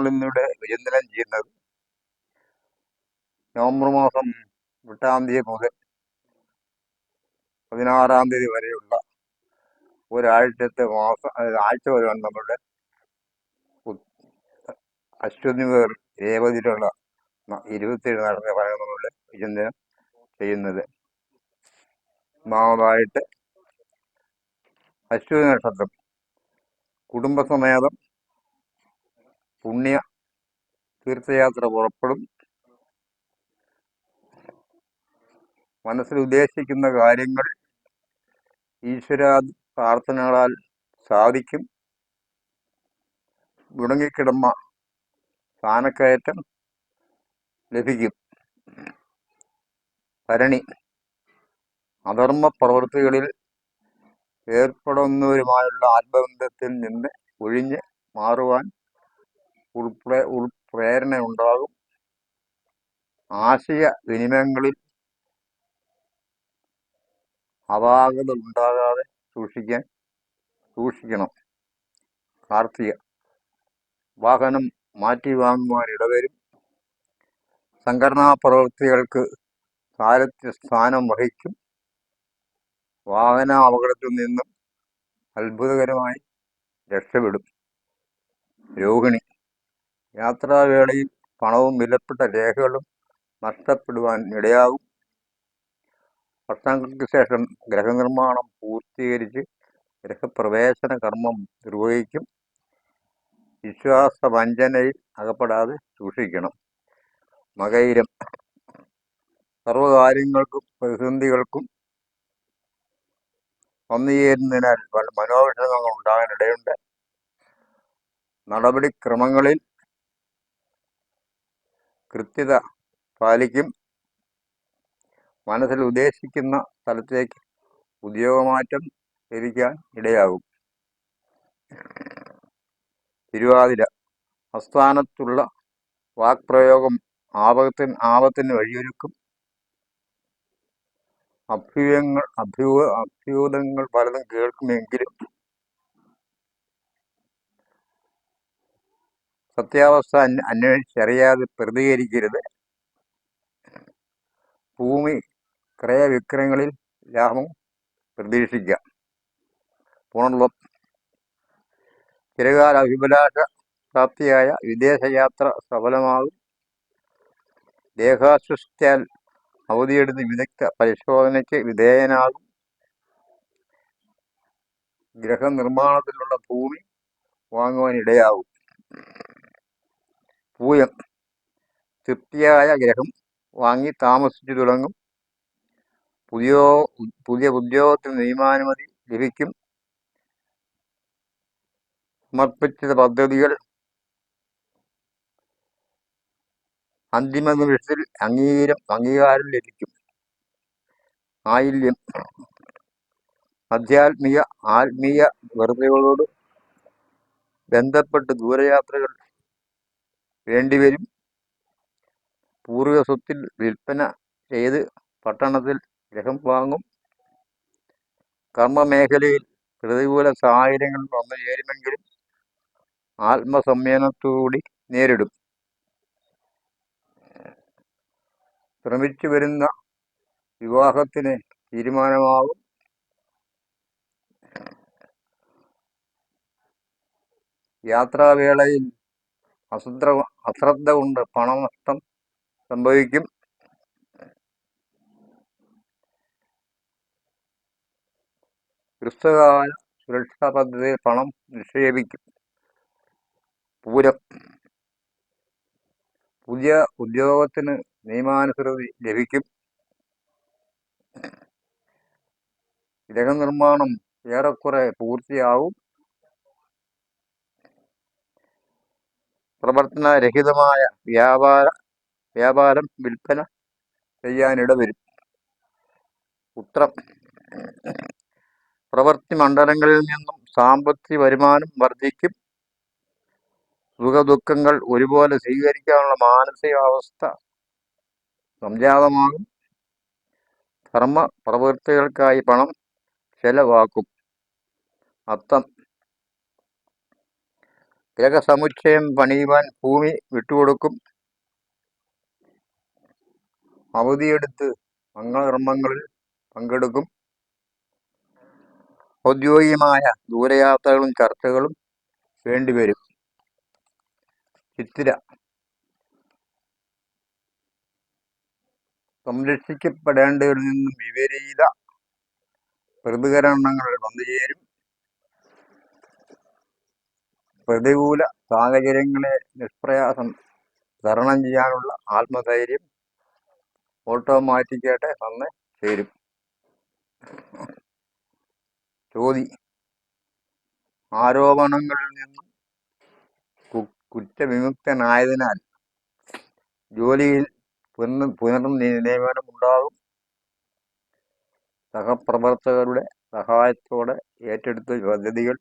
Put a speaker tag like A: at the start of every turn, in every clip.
A: നമ്മളിന്നിവിടെ വിചിന്തനം ചെയ്യുന്നത് നവംബർ മാസം എട്ടാം തീയതി മുതൽ പതിനാറാം തീയതി വരെയുള്ള ഒരാഴ്ചത്തെ മാസം ആഴ്ച വരെയാണ് നമ്മളുടെ അശ്വതി മുതൽ രേവതിയിലുള്ള ഇരുപത്തിയേഴ് നടന്ന ഫലങ്ങൾ നമ്മളുടെ വിചിന്തനം ചെയ്യുന്നത്. ഒന്നാമതായിട്ട് അശ്വതി നക്ഷത്രം കുടുംബസമേതം പുണ്യ തീർത്ഥയാത്ര പുറപ്പെടും. മനസ്സിൽ ഉദ്ദേശിക്കുന്ന കാര്യങ്ങൾ ഈശ്വരാ പ്രാർത്ഥനകളാൽ സാധിക്കും. മുടങ്ങിക്കിടന്ന സ്ഥാനക്കയറ്റം ലഭിക്കും. ഭരണി അധർമ്മ പ്രവൃത്തികളിൽ ഏർപ്പെടുന്നവരുമായുള്ള ആത്മബന്ധത്തിൽ നിന്ന് ഒഴിഞ്ഞ് മാറുവാൻ ഉൾപ്പെടെ ഉൾപ്രേരണ ഉണ്ടാകും. ആശയ വിനിമയങ്ങളിൽ അപാകത ഉണ്ടാകാതെ സൂക്ഷിക്കാൻ സൂക്ഷിക്കണം. കാർത്തിക വാഹനം മാറ്റി വാങ്ങുവാൻ ഇടവരും സംഘടനാ പ്രവൃത്തികൾക്ക് കാലത്ത് സ്ഥാനം വഹിക്കും. വാഹന അപകടത്തിൽ നിന്നും അത്ഭുതകരമായി രക്ഷപ്പെടും. രോഹിണി യാത്രാവേളയിൽ പണവും വിലപ്പെട്ട രേഖകളും നഷ്ടപ്പെടുവാൻ ഇടയാവും. വർഷങ്ങൾക്ക് ശേഷം ഗ്രഹനിർമ്മാണം പൂർത്തീകരിച്ച് ഗ്രഹപ്രവേശന കർമ്മം നിർവഹിക്കും. വിശ്വാസ വഞ്ചനയിൽ അകപ്പെടാതെ സൂക്ഷിക്കണം. മകയിരം സർവകാര്യങ്ങൾക്കും പ്രതിസന്ധികൾക്കും വന്നുചേരുന്നതിനാൽ മനോവിഷമങ്ങൾ ഉണ്ടാകാനിടയുണ്ട് നടപടിക്രമങ്ങളിൽ കൃത്യത പാലിക്കും. മനസ്സിൽ ഉദ്ദേശിക്കുന്ന സ്ഥലത്തേക്ക് ഉദ്യോഗമാറ്റം ലഭിക്കാൻ ഇടയാകും. തിരുവാതിര അസ്ഥാനത്തുള്ള വാക്പ്രയോഗം ആപത്തിന് ആപത്തിന് വഴിയൊരുക്കും. അഭ്യൂഹങ്ങൾ അഭ്യൂഹ അഭ്യൂഹങ്ങൾ പലതും കേൾക്കുമെങ്കിലും സത്യാവസ്ഥ അന്വ അന്വേഷിച്ചറിയാതെ പ്രതികരിക്കരുത്. ഭൂമി ക്രയവിക്രയങ്ങളിൽ ലാഭം പ്രതീക്ഷിക്കാം പുണർവം ചിരകാല അഭിലാഷ പ്രാപ്തിയായ വിദേശയാത്ര സഫലമാകും ദേഹാസ്വസ്ഥ്യാൽ അവധിയെടുത്ത് വിദഗ്ധ പരിശോധനയ്ക്ക് വിധേയനാകും. ഗ്രഹനിർമ്മാണത്തിലുള്ള ഭൂമി വാങ്ങുവാൻ പൂയം തൃപ്തിയായ ഗ്രഹം വാങ്ങി താമസിച്ചു തുടങ്ങും. പുതിയ പുതിയ ഉദ്യോഗത്തിന് നിയമാനുമതി ലഭിക്കും. സമർപ്പിച്ച പദ്ധതികൾ അന്തിമ നിമിഷത്തിൽ അംഗീകാരം അംഗീകാരം ലഭിക്കും. ആയില്യം ആധ്യാത്മിക ആത്മീയ വെറുതെകളോട് ബന്ധപ്പെട്ട് ദൂരയാത്രകൾ വേണ്ടിവരും. പൂർവിക സ്വത്തിൽ വിൽപ്പന ചെയ്ത് പട്ടണത്തിൽ ഗ്രഹം വാങ്ങും. കർമ്മമേഖലയിൽ പ്രതികൂല സാഹചര്യങ്ങൾ വന്നു ചേരുമെങ്കിലും ആത്മസംയമനത്തോടുകൂടി നേരിടും. ശ്രമിച്ചു വരുന്ന വിവാഹത്തിന് തീരുമാനമാകും യാത്രാവേളയിൽ അശ്രദ്ധ അശ്രദ്ധ കൊണ്ട് പണനഷ്ടം സംഭവിക്കും. ഹ്രസ്വകാല സുരക്ഷാ പദ്ധതിയിൽ പണം നിക്ഷേപിക്കും. പൂരം. പുതിയ ഉദ്യോഗത്തിന് നിയമാനുസൃതി ലഭിക്കും. ഗ്രഹനിർമ്മാണം ഏറെക്കുറെ പൂർത്തിയാവും. പ്രവർത്തനരഹിതമായ വ്യാപാര വ്യാപാരം വിൽപ്പന ചെയ്യാനിട വരും ഉത്രം. പ്രവൃത്തി മണ്ഡലങ്ങളിൽ നിന്നും സാമ്പത്തിക വരുമാനം വർദ്ധിക്കും. സുഖദുഃഖങ്ങൾ ഒരുപോലെ സ്വീകരിക്കാനുള്ള മാനസികാവസ്ഥ സംജാതമാകും. ധർമ്മ പ്രവൃത്തികൾക്കായി പണം ചെലവാക്കും. അത്തം ഗ്രഹസമുച്ചയം പണിയുവാൻ ഭൂമി വിട്ടുകൊടുക്കും. അവധിയെടുത്ത് മംഗളകർമ്മങ്ങളിൽ പങ്കെടുക്കും. ഔദ്യോഗികമായ ദൂരയാത്രകളും ചർച്ചകളും വേണ്ടിവരും. ചിത്തിര. സംരക്ഷിക്കപ്പെടേണ്ടവരിൽ നിന്നും വിപരീത പ്രതികരണങ്ങൾ വന്നുചേരും. പ്രതികൂല സാഹചര്യങ്ങളെ നിഷ്പ്രയാസം തരണം ചെയ്യാനുള്ള ആത്മധൈര്യം ഓട്ടോമാറ്റിക്കായിട്ട് വന്ന് ചേരും. ചോതി ആരോപണങ്ങളിൽ നിന്നും കുറ്റവിമുക്തനായതിനാൽ ജോലിയിൽ പുനർ പുനർനിയമനം ഉണ്ടാകും സഹപ്രവർത്തകരുടെ സഹായത്തോടെ ഏറ്റെടുത്ത പദ്ധതികൾ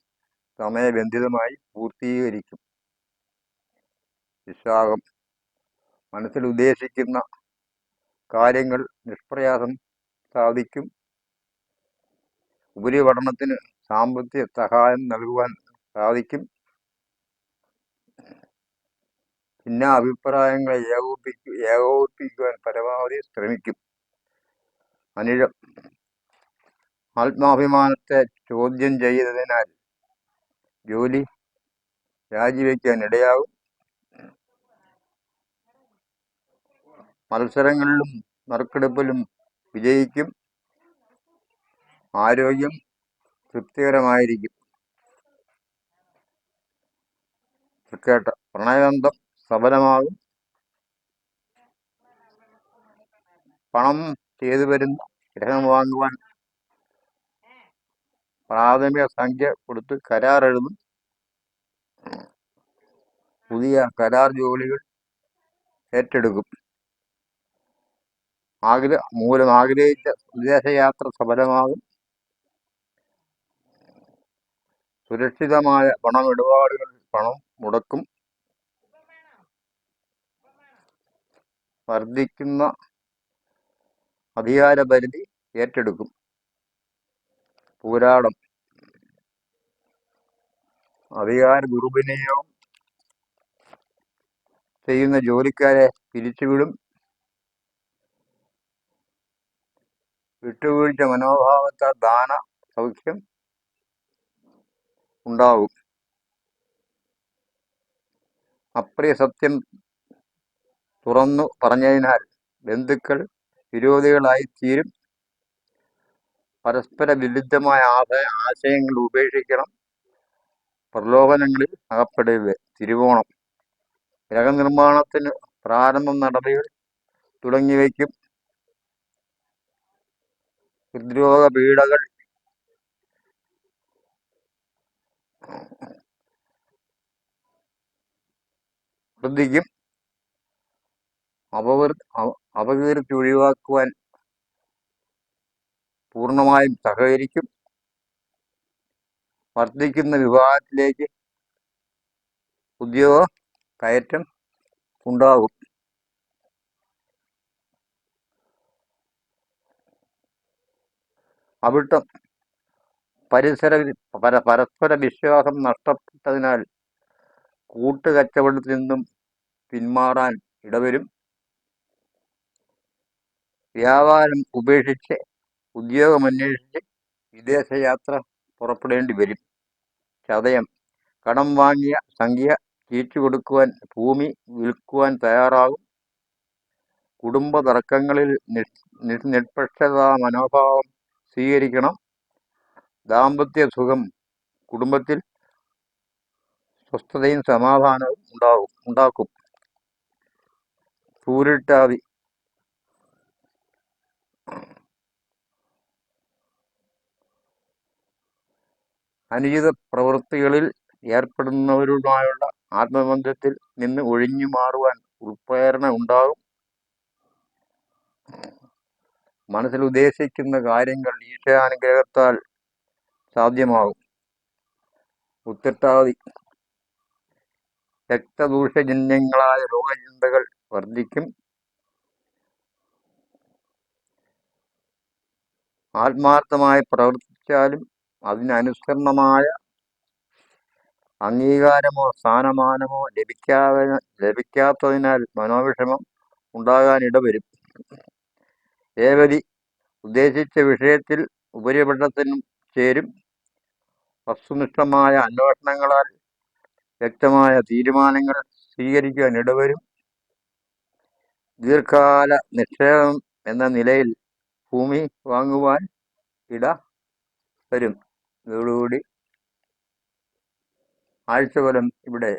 A: സമയബന്ധിതമായി പൂർത്തീകരിക്കും. വിശാഖം മനസ്സിൽ ഉദ്ദേശിക്കുന്ന കാര്യങ്ങൾ നിഷ്പ്രയാസം സാധിക്കും. ഉപരിപഠനത്തിന് സാമ്പത്തിക സഹായം നൽകുവാൻ സാധിക്കും. ഭിന്ന അഭിപ്രായങ്ങളെ ഏകോപിപ്പിക്കു ഏകോപിപ്പിക്കുവാൻ പരമാവധി ശ്രമിക്കും. അനിഴം ആത്മാഭിമാനത്തെ ചോദ്യം ചെയ്തതിനാൽ ജോലി രാജിവെക്കാൻ ഇടയാകും മത്സരങ്ങളിലും നറുക്കെടുപ്പിലും വിജയിക്കും. ആരോഗ്യം തൃപ്തികരമായിരിക്കും. തൃക്കേട്ട പ്രണയബന്ധം സഫലമാകും. പണം ചെയ്തു വരുന്ന ഗ്രഹം വാങ്ങുവാൻ പ്രാഥമിക സംഖ്യ കൊടുത്ത് കരാർ എഴുതും. പുതിയ കരാർ ജോലികൾ ഏറ്റെടുക്കും. ആഗ്ര മൂലം ആഗ്രഹിച്ച വിദേശയാത്ര സഫലമാകും. സുരക്ഷിതമായ പണമിടപാടുകളിൽ പണം മുടക്കും. വർദ്ധിക്കുന്ന അധികാര പരിധി ഏറ്റെടുക്കും. പോരാടം. അധികാര ദുർവിനിയോഗം ചെയ്യുന്ന ജോലിക്കാരെ പിരിച്ചുവിടും. വിട്ടുവീഴ്ച മനോഭാവത്താൽ ദാന സൗഖ്യം ഉണ്ടാവും. അപ്രിയ സത്യം തുറന്നു പറഞ്ഞതിനാൽ ബന്ധുക്കൾ വിരോധികളായി തീരും പരസ്പര വിരുദ്ധമായ ആശയ ആശയങ്ങൾ ഉപേക്ഷിക്കണം. പ്രലോഭനങ്ങളിൽ അകപ്പെടരുത്. തിരുവോണം. ഗ്രഹനിർമ്മാണത്തിന് പ്രാരംഭ നടപടികൾ തുടങ്ങിവയ്ക്കും. ഹൃദ്രോഗ പീഡകൾ ശ്രദ്ധിക്കും അപകീർ അപ- അപകീർത്തി ഒഴിവാക്കുവാൻ പൂർണമായും സഹകരിക്കും. വർദ്ധിക്കുന്ന വിവാഹത്തിലേക്ക് ഉദ്യോഗ കയറ്റം ഉണ്ടാകും. അവിട്ടം പരിസര പര- പരസ്പര വിശ്വാസം നഷ്ടപ്പെട്ടതിനാൽ കൂട്ടുകച്ചവടത്തിൽ നിന്നും പിന്മാറാൻ ഇടവരും. വ്യാപാരം ഉപേക്ഷിച്ച് ഉദ്യോഗമന്വേഷിച്ച് വിദേശയാത്ര പുറപ്പെടേണ്ടി വരും. ചതയം. കടം വാങ്ങിയ സംഖ്യ തിരിച്ചു കൊടുക്കുവാൻ ഭൂമി വിൽക്കുവാൻ തയ്യാറാകും. കുടുംബ തർക്കങ്ങളിൽ നിഷ് നിഷ് നിഷ്പക്ഷതാ മനോഭാവം സ്വീകരിക്കണം. ദാമ്പത്യ സുഖം കുടുംബത്തിൽ സ്വസ്ഥതയും സമാധാനവും ഉണ്ടാകും ഉണ്ടാക്കും. സൂര്യട്ടാതി അനുചിത പ്രവൃത്തികളിൽ ഏർപ്പെടുന്നവരുമായുള്ള ആത്മബന്ധത്തിൽ നിന്ന് ഒഴിഞ്ഞു മാറുവാൻ ഉൾപ്രേരണ ഉണ്ടാകും. മനസ്സിൽ ഉദ്ദേശിക്കുന്ന കാര്യങ്ങൾ ഈശ്വരാനുഗ്രഹത്താൽ സാധ്യമാകും. ഉത്തിട്ടാതി. രക്തദൂഷജന്യങ്ങളായ രോഗചിന്തകൾ വർദ്ധിക്കും. ആത്മാർത്ഥമായി പ്രവർത്തിച്ചാലും അതിനനുസരണമായ അംഗീകാരമോ സ്ഥാനമാനമോ ലഭിക്കാതെ ലഭിക്കാത്തതിനാൽ മനോവിഷമം ഉണ്ടാകാനിട ഇടവരും രേവതി ഉദ്ദേശിച്ച വിഷയത്തിൽ ഉപരിപഠനത്തിനും ചേരും. വസ്തുനിഷ്ഠമായ അന്വേഷണങ്ങളാൽ വ്യക്തമായ തീരുമാനങ്ങൾ സ്വീകരിക്കുവാൻ ഇടവരും ദീർഘകാല നിക്ഷേപം എന്ന നിലയിൽ ഭൂമി വാങ്ങുവാൻ ഇട വരും ഇതോടുകൂടി ആഴ്ചഫലം ഇവിടെ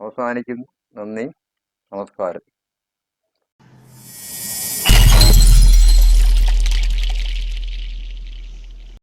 A: അവസാനിക്കുന്നു. നന്ദി. നമസ്കാരം.